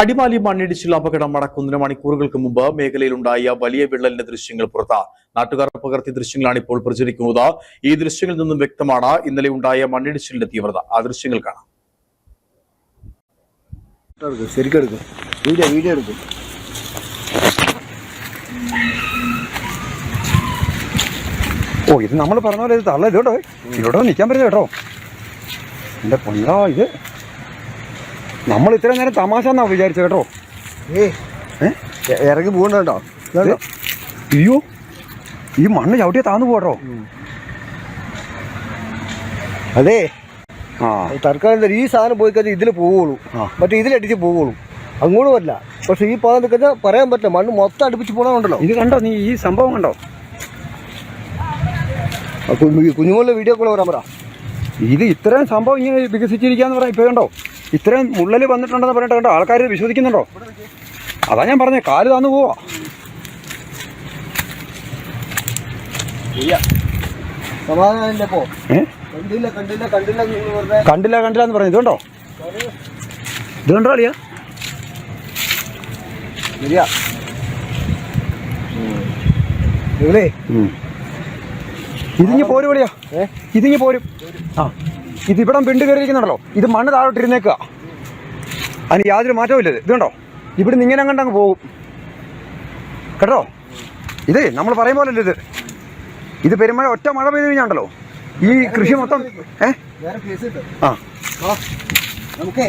അടിമാലി മണ്ണിടിച്ചിൽ അപകടം നടക്കുന്നതിന് മണിക്കൂറുകൾക്ക് മുമ്പ് മേഖലയിലുണ്ടായ വലിയ വിള്ളലിന്റെ ദൃശ്യങ്ങൾ പുറത്ത്. നാട്ടുകാർ പകർത്തിയ ദൃശ്യങ്ങളാണ് ഇപ്പോൾ പ്രചരിക്കുന്നത്. ഈ ദൃശ്യങ്ങളിൽ നിന്നും വ്യക്തമാണ് ഇന്നലെ ഉണ്ടായ മണ്ണിടിച്ചിലിന്റെ തീവ്രത. ആ ദൃശ്യങ്ങൾ കാണാം. എടുക്കും വീഡിയോ വീഡിയോ ഓ ഇത് നമ്മൾ പറഞ്ഞ പോലെ ഇത് ഇവിടെ നിൽക്കാൻ പറ്റില്ല കേട്ടോ. എന്റെ പൊന്നാ ഇത്? നമ്മൾ ഇത്രയും നേരം തമാശ എന്നാ വിചാരിച്ചു കേട്ടോ? ഇറങ്ങി പോകണ്ടോ അയ്യോ ഈ മണ്ണ് ചവിട്ടിയ താന്നു പോട്ടോ അതെ. ആ. എന്താ ഈ സാധനം പോയി കഴിഞ്ഞാൽ ഇതിൽ പോവുള്ളൂ. മറ്റേ ഇതിലടിച്ച് പോവുള്ളൂ. അങ്ങോട്ടും അല്ല പക്ഷെ ഈ പാകം കഴിഞ്ഞാൽ പറയാൻ പറ്റില്ല. മണ്ണ് മൊത്തം അടുപ്പിച്ച് പോകണമുണ്ടല്ലോ ഇത് കണ്ടോ നീ ഈ സംഭവം കണ്ടോ? കുഞ്ഞുങ്ങളുടെ വീഡിയോ കൂടെ വരാൻ പറ. ഇത് ഇത്രയും സംഭവം ഇങ്ങനെ വികസിച്ചിരിക്കാന്ന് പറയാം. ഇപ്പോൾ കണ്ടോ? ഇത്രയും ഉള്ളിൽ വന്നിട്ടുണ്ടെന്ന് പറഞ്ഞിട്ട് കണ്ടോ? ആൾക്കാർ വിശ്വസിക്കുന്നുണ്ടോ? അതാ ഞാൻ പറഞ്ഞേ കാൽ താന്നു പോവാ. കണ്ടില്ല കണ്ടില്ല എന്ന് പറഞ്ഞാ. ഇതുണ്ടോ ഇതുണ്ടോ അളിയാ? ശരിയാ. ഇതിങ്ങി പോരും വിളിയാ. ഇതിങ്ങി പോരും. ആ. ഇതിവിടം പിണ്ട് കയറിയിരിക്കുന്നുണ്ടല്ലോ. ഇത് മണ്ണ് താഴോട്ടിരുന്നേക്കുക. അതിന് യാതൊരു മാറ്റവും ഇല്ലത് ഇത്. കണ്ടോ ഇവിടുന്ന് ഇങ്ങനെ അങ്ങ് പോകും. കേട്ടോ? ഇത് നമ്മൾ പറയും പോലെ ഇത്. ഇത് പെരുമഴ ഒറ്റ മഴ പെയ്ത് കഴിഞ്ഞാണ്ടല്ലോ. ഈ കൃഷി മൊത്തം ഏ? ആ. നമുക്കേ